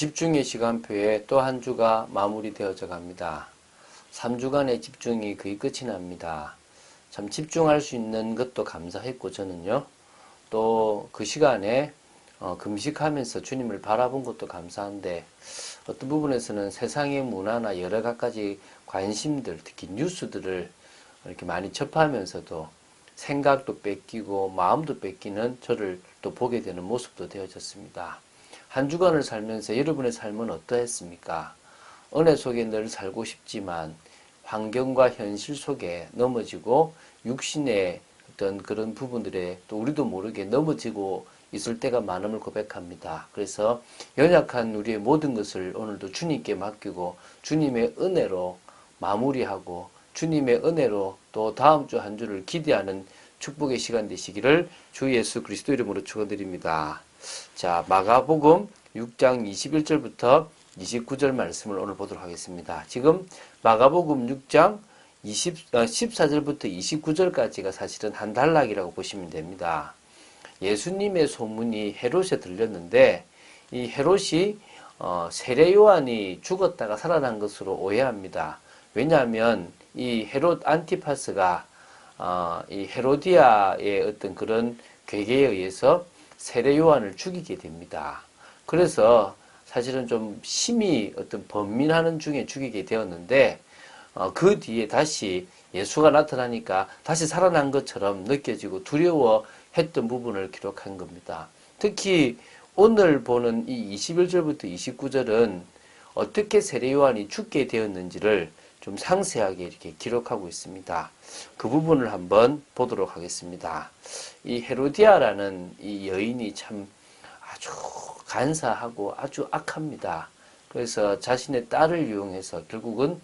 집중의 시간표에 또 한 주가 마무리되어져 갑니다. 3주간의 집중이 거의 끝이 납니다. 참 집중할 수 있는 것도 감사했고 저는요. 또 그 시간에 어, 금식하면서 주님을 바라본 것도 감사한데 어떤 부분에서는 세상의 문화나 여러 가지 관심들, 특히 뉴스들을 이렇게 많이 접하면서도 생각도 뺏기고 마음도 뺏기는 저를 또 보게 되는 모습도 되어졌습니다. 한 주간을 살면서 여러분의 삶은 어떠했습니까? 은혜 속에 늘 살고 싶지만 환경과 현실 속에 넘어지고 육신의 어떤 그런 부분들에 또 우리도 모르게 넘어지고 있을 때가 많음을 고백합니다. 그래서 연약한 우리의 모든 것을 오늘도 주님께 맡기고 주님의 은혜로 마무리하고 주님의 은혜로 또 다음 주 한 주를 기대하는 축복의 시간 되시기를 주 예수 그리스도 이름으로 축원드립니다. 자, 마가복음 6장 21절부터 29절 말씀을 오늘 보도록 하겠습니다. 지금 마가복음 6장 20, 14절부터 29절까지가 사실은 한 단락이라고 보시면 됩니다. 예수님의 소문이 헤롯에 들렸는데 이 헤롯이 어, 세례 요한이 죽었다가 살아난 것으로 오해합니다. 왜냐하면 이 헤롯 안티파스가 어, 이 헤로디아의 어떤 그런 괴계에 의해서 세례 요한을 죽이게 됩니다. 그래서 사실은 좀 심히 어떤 번민하는 중에 죽이게 되었는데 어, 그 뒤에 다시 예수가 나타나니까 다시 살아난 것처럼 느껴지고 두려워했던 부분을 기록한 겁니다. 특히 오늘 보는 이 21절부터 29절은 어떻게 세례 요한이 죽게 되었는지를 좀 상세하게 이렇게 기록하고 있습니다. 그 부분을 한번 보도록 하겠습니다. 이 헤로디아라는 이 여인이 참 아주 간사하고 아주 악합니다. 그래서 자신의 딸을 이용해서 결국은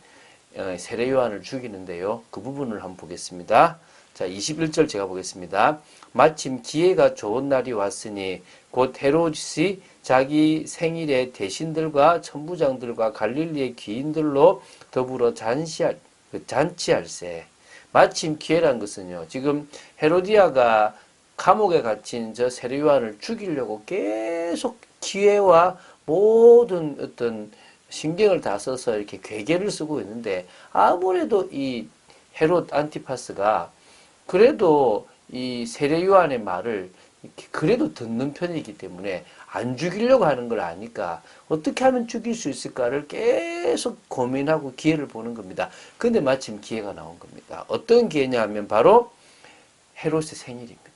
어, 세례 요한을 죽이는데요. 그 부분을 한번 보겠습니다. 자, 21절 제가 보겠습니다. 마침 기회가 좋은 날이 왔으니 곧 헤로드시 자기 생일에 대신들과 천부장들과 갈릴리의 귀인들로 더불어 잔치할, 그 잔치할세. 마침 기회란 것은요. 지금 헤로디아가 감옥에 갇힌 저 세례요한을 죽이려고 계속 기회와 모든 어떤 신경을 다 써서 이렇게 괴계를 쓰고 있는데 아무래도 이 헤롯 안티파스가 그래도 이 세례 요한의 말을 그래도 듣는 편이기 때문에 안 죽이려고 하는 걸 아니까 어떻게 하면 죽일 수 있을까를 계속 고민하고 기회를 보는 겁니다. 근데 마침 기회가 나온 겁니다. 어떤 기회냐 하면 바로 헤롯의 생일입니다.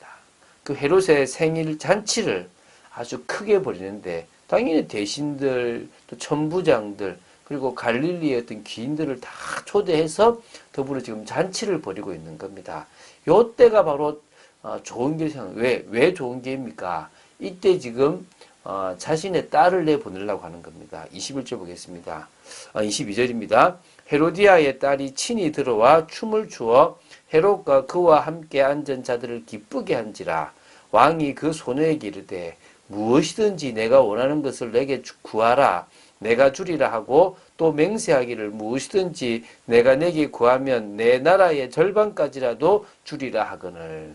그 헤롯의 생일 잔치를 아주 크게 벌이는데 당연히 대신들 또 천부장들 그리고 갈릴리의 어떤 귀인들을 다 초대해서 더불어 지금 잔치를 벌이고 있는 겁니다. 요 때가 바로 어, 좋은 기회 왜, 왜 좋은 기회입니까? 이때 지금 어, 자신의 딸을 내보내려고 하는 겁니다. 21절 보겠습니다. 22절입니다. 어, 헤로디아의 딸이 친히 들어와 춤을 추어 헤롯과 그와 함께 앉은 자들을 기쁘게 한지라 왕이 그 소녀에게 이르되 무엇이든지 내가 원하는 것을 내게 구하라 내가 주리라 하고 또 맹세하기를 무엇이든지 내가 내게 구하면 내 나라의 절반까지라도 주리라 하거늘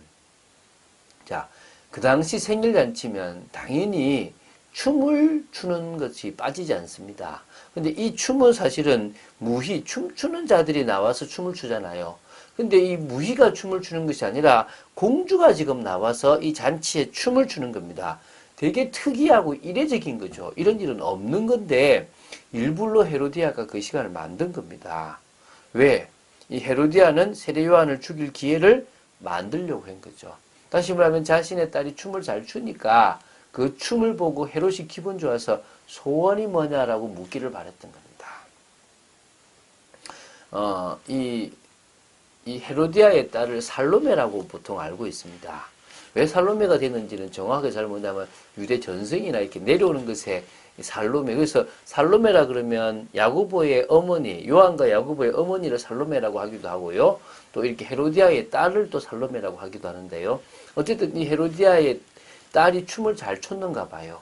자, 그 당시 생일잔치면 당연히 춤을 추는 것이 빠지지 않습니다. 근데 이 춤은 사실은 무희, 춤추는 자들이 나와서 춤을 추잖아요. 근데 이 무희가 춤을 추는 것이 아니라 공주가 지금 나와서 이 잔치에 춤을 추는 겁니다. 되게 특이하고 이례적인 거죠. 이런 일은 없는 건데 일부러 헤로디아가 그 시간을 만든 겁니다. 왜? 이 헤로디아는 세례 요한을 죽일 기회를 만들려고 한 거죠. 다시 말하면 자신의 딸이 춤을 잘 추니까 그 춤을 보고 헤롯이 기분 좋아서 소원이 뭐냐라고 묻기를 바랬던 겁니다. 어, 이, 이 헤로디아의 딸을 살로메라고 보통 알고 있습니다. 왜 살로메가 되는지는 정확하게 잘 모르냐면 유대 전승이나 이렇게 내려오는 것에 살로메. 그래서 살로메라 그러면 야고보의 어머니 요한과 야고보의 어머니를 살로메라고 하기도 하고요. 또 이렇게 헤로디아의 딸을 또 살로메라고 하기도 하는데요. 어쨌든 이 헤로디아의 딸이 춤을 잘 췄는가 봐요.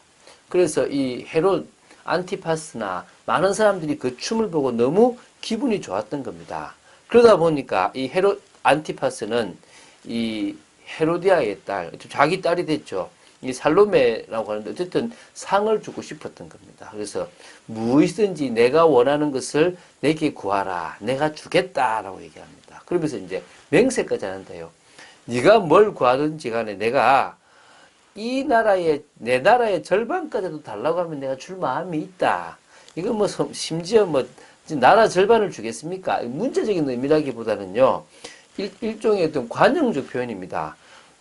그래서 이 헤롯 안티파스나 많은 사람들이 그 춤을 보고 너무 기분이 좋았던 겁니다. 그러다 보니까 이 헤롯 안티파스는 이 헤로디아의 딸, 자기 딸이 됐죠. 이 살로메라고 하는데 어쨌든 상을 주고 싶었던 겁니다. 그래서 무엇이든지 내가 원하는 것을 내게 구하라. 내가 주겠다라고 얘기합니다. 그러면서 이제 맹세까지 하는데요. 네가 뭘 구하든지 간에 내가 이 나라의 내 나라의 절반까지도 달라고 하면 내가 줄 마음이 있다. 이거 뭐 섬- 심지어 뭐 나라 절반을 주겠습니까? 문제적인 의미라기보다는요. 일, 일종의 어떤 관용적 표현입니다.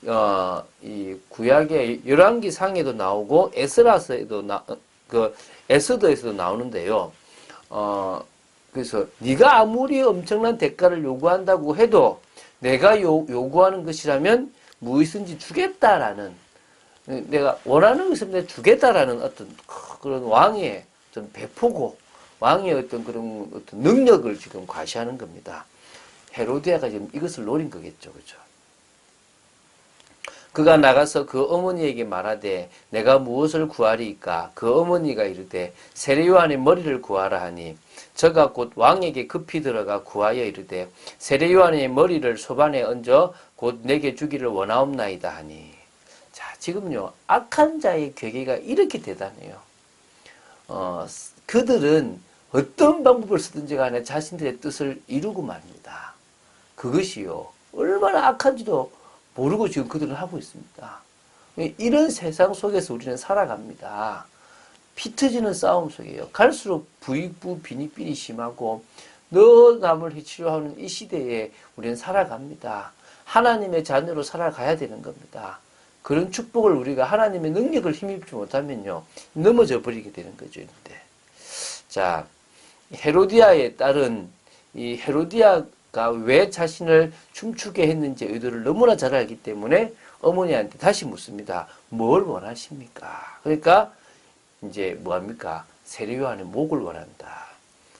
어, 이 구약의 열왕기 상에도 나오고 에스라서에도 나, 어, 그 에스더에서도 나오는데요. 어, 그래서 네가 아무리 엄청난 대가를 요구한다고 해도 내가 요, 요구하는 것이라면 무엇이든지 주겠다라는 내가 원하는 것을 내가 주겠다라는 어떤 그런 왕의 어떤 배포고 왕의 어떤 그런 어떤 능력을 지금 과시하는 겁니다. 헤로디아가 지금 이것을 노린 거겠죠, 그죠? 그가 나가서 그 어머니에게 말하되 내가 무엇을 구하리이까? 그 어머니가 이르되 세례요한의 머리를 구하라 하니 저가 곧 왕에게 급히 들어가 구하여 이르되 세례요한의 머리를 소반에 얹어 곧 내게 주기를 원하옵나이다 하니. 자 지금요 악한 자의 괴계가 이렇게 대단해요. 어, 그들은 어떤 방법을 쓰든지 간에 자신들의 뜻을 이루고 맙니다 그것이요 얼마나 악한지도 모르고 지금 그들은 하고 있습니다. 이런 세상 속에서 우리는 살아갑니다. 피 터지는 싸움 속이에요. 갈수록 부익부 빈익빈이 심하고 너 남을 해치려 하는 이 시대에 우리는 살아갑니다. 하나님의 자녀로 살아가야 되는 겁니다. 그런 축복을 우리가 하나님의 능력을 힘입지 못하면요 넘어져 버리게 되는 거죠. 이런데 자 헤로디아의 딸은 이 헤로디아 왜 자신을 춤추게 했는지 의도를 너무나 잘 알기 때문에 어머니한테 다시 묻습니다. 뭘 원하십니까? 그러니까 이제 뭐합니까? 세례요한의 목을 원한다.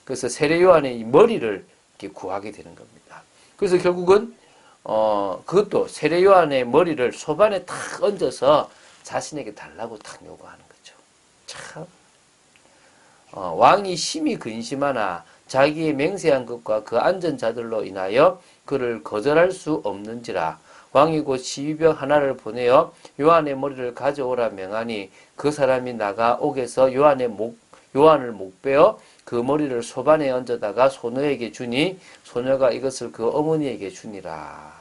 그래서 세례요한의 머리를 이렇게 구하게 되는 겁니다. 그래서 결국은 어 그것도 세례요한의 머리를 소반에 탁 얹어서 자신에게 달라고 탁 요구하는 거죠. 참 어, 왕이 심히 근심하나 자기의 맹세한 것과 그 안전 자들로 인하여 그를 거절할 수 없는지라 왕이 곧 시비병 하나를 보내어 요한의 머리를 가져오라 명하니 그 사람이 나가 옥에서 요한의 목 요한을 목 베어 그 머리를 소반에 얹어다가 소녀에게 주니 소녀가 이것을 그 어머니에게 주니라.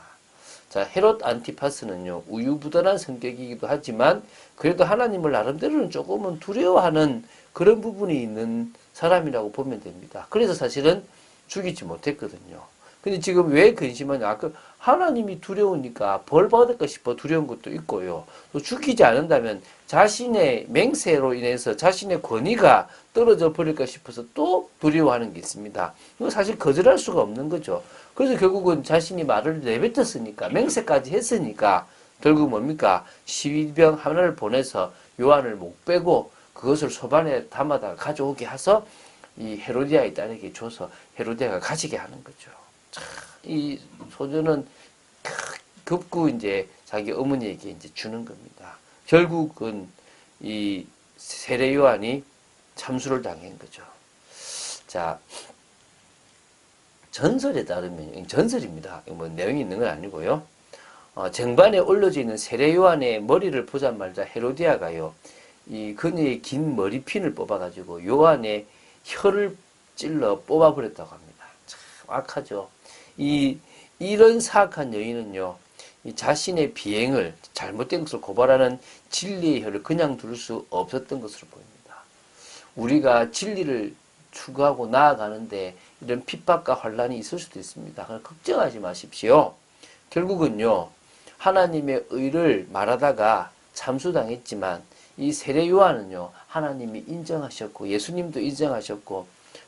자, 헤롯 안티파스는요, 우유부단한 성격이기도 하지만, 그래도 하나님을 나름대로는 조금은 두려워하는 그런 부분이 있는 사람이라고 보면 됩니다. 그래서 사실은 죽이지 못했거든요. 근데 지금 왜 근심하냐? 아까 하나님이 두려우니까 벌 받을까 싶어 두려운 것도 있고요. 또 죽이지 않는다면 자신의 맹세로 인해서 자신의 권위가 떨어져 버릴까 싶어서 또 두려워하는 게 있습니다. 이거 사실 거절할 수가 없는 거죠. 그래서 결국은 자신이 말을 내뱉었으니까 맹세까지 했으니까 결국 뭡니까? 시위병 하나를 보내서 요한을 못 빼고 그것을 소반에 담아다 가져오게 해서 이 헤로디아의 딸에게 줘서 헤로디아가 가지게 하는 거죠. 참, 이 소녀는 급구 이제 자기 어머니에게 이제 주는 겁니다. 결국은 이 세례 요한이 참수를 당한 거죠. 자, 전설에 따르면 전설입니다. 뭐 내용이 있는 건 아니고요. 어, 정반에 올려져 있는 세례 요한의 머리를 보자마자 헤로디아가요. 이 그녀의 긴 머리핀을 뽑아가지고 요한의 혀를 찔러 뽑아버렸다고 합니다. 참 악하죠. 이 이런 사악한 여인은요, 이 자신의 비행을 잘못된 것을 고발하는 진리의 혀를 그냥 둘 수 없었던 것으로 보입니다. 우리가 진리를 추구하고 나아가는데 이런 핍박과 환란이 있을 수도 있습니다. 걱정하지 마십시오. 결국은요, 하나님의 의를 말하다가 참수당했지만 이 세례 요한은요, 하나님이 인정하셨고, 예수님도 인정하셨고,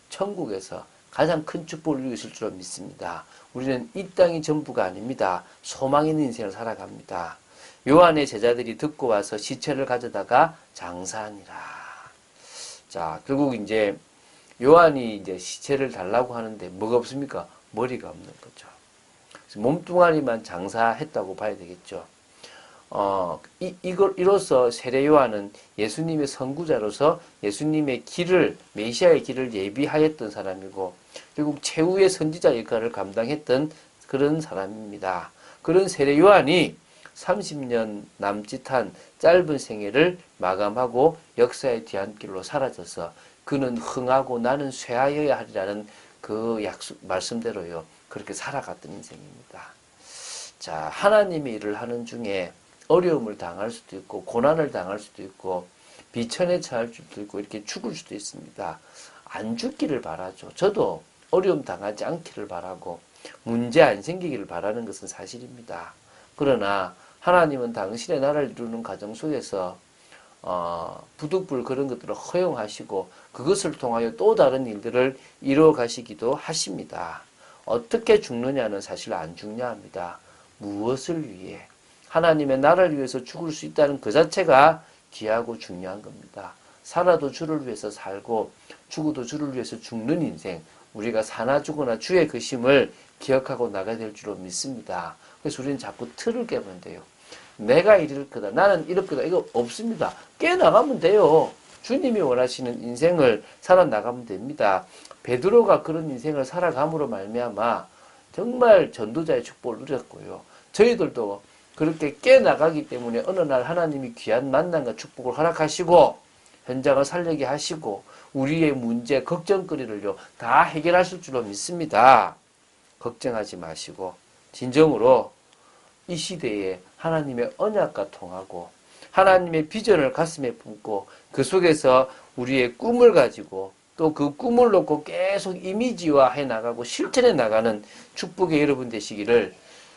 천국에서 가장 큰 축복을 있을 줄 믿습니다. 우리는 이 땅이 전부가 아닙니다. 소망 있는 인생을 살아갑니다. 요한의 제자들이 듣고 와서 시체를 가져다가 장사하니라. 자, 결국 이제 요한이 이제 시체를 달라고 하는데 뭐가 없습니까? 머리가 없는 거죠. 몸뚱아리만 장사했다고 봐야 되겠죠. 어, 이, 이걸, 이로써 세례 요한은 예수님의 선구자로서 예수님의 길을, 메시아의 길을 예비하였던 사람이고, 결국 최후의 선지자 역할을 감당했던 그런 사람입니다. 그런 세례 요한이 30년 남짓한 짧은 생애를 마감하고 역사의 뒤안길로 사라져서 그는 흥하고 나는 쇠하여야 하리라는 그 약속 말씀대로요. 그렇게 살아갔던 인생입니다. 자, 하나님의 일을 하는 중에 어려움을 당할 수도 있고 고난을 당할 수도 있고 비천에 처할 수도 있고 이렇게 죽을 수도 있습니다. 안 죽기를 바라죠. 저도 어려움 당하지 않기를 바라고 문제 안 생기기를 바라는 것은 사실입니다. 그러나 하나님은 당신의 나라를 이루는 과정 속에서 어, 부득불 그런 것들을 허용하시고 그것을 통하여 또 다른 일들을 이루어 가시기도 하십니다. 어떻게 죽느냐는 사실 안 중요합니다. 무엇을 위해 하나님의 나라를 위해서 죽을 수 있다는 그 자체가 귀하고 중요한 겁니다. 살아도 주를 위해서 살고 죽어도 주를 위해서 죽는 인생 우리가 사나 죽거나 주의 그 심을 기억하고 나가야 될 줄로 믿습니다. 그래서 우리는 자꾸 틀을 깨면 돼요. 내가 이럴 거다. 나는 이럴 거다. 이거 없습니다. 깨나가면 돼요. 주님이 원하시는 인생을 살아나가면 됩니다. 베드로가 그런 인생을 살아감으로 말미암아 정말 전도자의 축복을 누렸고요. 저희들도 그렇게 깨나가기 때문에 어느 날 하나님이 귀한 만남과 축복을 허락하시고 현장을 살리게 하시고 우리의 문제, 걱정거리를요 다 해결하실 줄로 믿습니다. 걱정하지 마시고 진정으로 이 시대에 하나님의 언약과 통하고 하나님의 비전을 가슴에 품고 그 속에서 우리의 꿈을 가지고 또 그 꿈을 놓고 계속 이미지화해 나가고 실천해 나가는 축복의 여러분 되시기를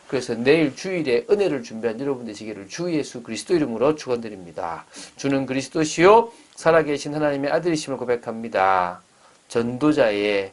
그래서 내일 주일에 은혜를 준비한 여러분 되시기를 주 예수 그리스도 이름으로 축원드립니다. 주는 그리스도시요 살아계신 하나님의 아들이심을 고백합니다. 전도자의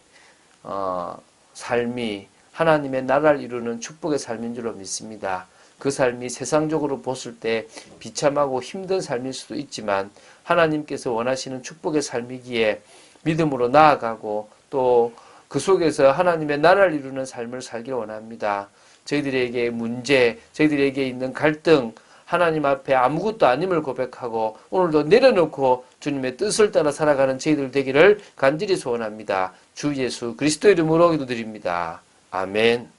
어, 삶이 하나님의 나라를 이루는 축복의 삶인 줄로 믿습니다. 그 삶이 세상적으로 봤을 때 비참하고 힘든 삶일 수도 있지만 하나님께서 원하시는 축복의 삶이기에 믿음으로 나아가고 또 그 속에서 하나님의 나라를 이루는 삶을 살길 원합니다. 저희들에게 문제, 저희들에게 있는 갈등, 하나님 앞에 아무것도 아님을 고백하고 오늘도 내려놓고 주님의 뜻을 따라 살아가는 저희들 되기를 간절히 소원합니다. 주 예수 그리스도 이름으로 기도드립니다. 아멘.